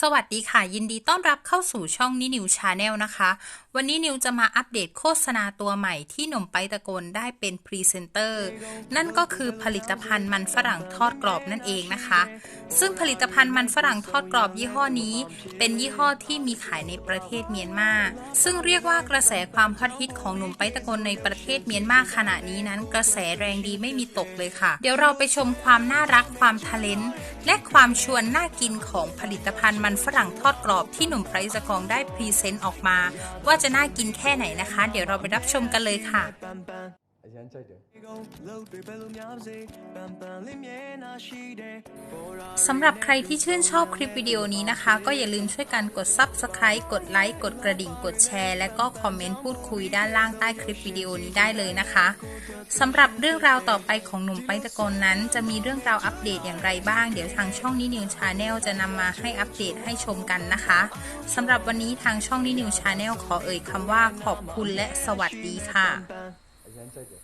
สวัสดีค่ะ ยินดีต้อนรับเข้าสู่ช่องนินิวชาแนลนะคะ วันนี้นิวจะมาอัปเดตโฆษณาตัวใหม่ที่หนุ่มไปตะโกนได้เป็นพรีเซนเตอร์นั่นก็คือผลิตภัณฑ์มันฝรั่งทอดกรอบนั่นเองนะคะ ซึ่งผลิตภัณฑ์มันฝรั่งทอดกรอบยี่ห้อนี้ เป็นยี่ห้อที่มีขายในประเทศเมียนมาซึ่งเรียกว่ากระแสความฮอตฮิตของหนุ่มไปตะโกนในประเทศเมียนมาขณะนี้นั้น กระแสแรงดีไม่มีตกเลยค่ะ เดี๋ยวเราไปชมความน่ารักความทะเลนและความชวนน่ากินของผลิตภัณฑ์มันฝรั่งทอดกรอบที่หนุ่มไพรสกองได้พรีเซนต์ออกมา ว่าจะน่ากินแค่ไหนนะคะ เดี๋ยวเราไปรับชมกันเลยค่ะ အရန်ကြိုက်တယ် สำหรับใครที่ชื่นชอบคลิปวิดีโอนี้นะคะ ก็อย่าลืมช่วยกันกด Subscribe กดไลค์ กดกระดิ่ง กดแชร์ และก็คอมเมนต์พูดคุยด้านล่างใต้คลิปวิดีโอนี้ได้เลยนะคะสำหรับเรื่องราวต่อไปของหนุ่มไปตะโกนนั้น จะมีเรื่องราวอัปเดตอย่างไรบ้าง เดี๋ยวทางช่องนินิวชาแนลจะนำมาให้อัปเดตให้ชมกันนะคะสำหรับวันนี้ทางช่องนินิวชาแนลขอเอ่ยคำว่าขอบคุณและสวัสดีค่ะ ಎಂತ ಇದೆ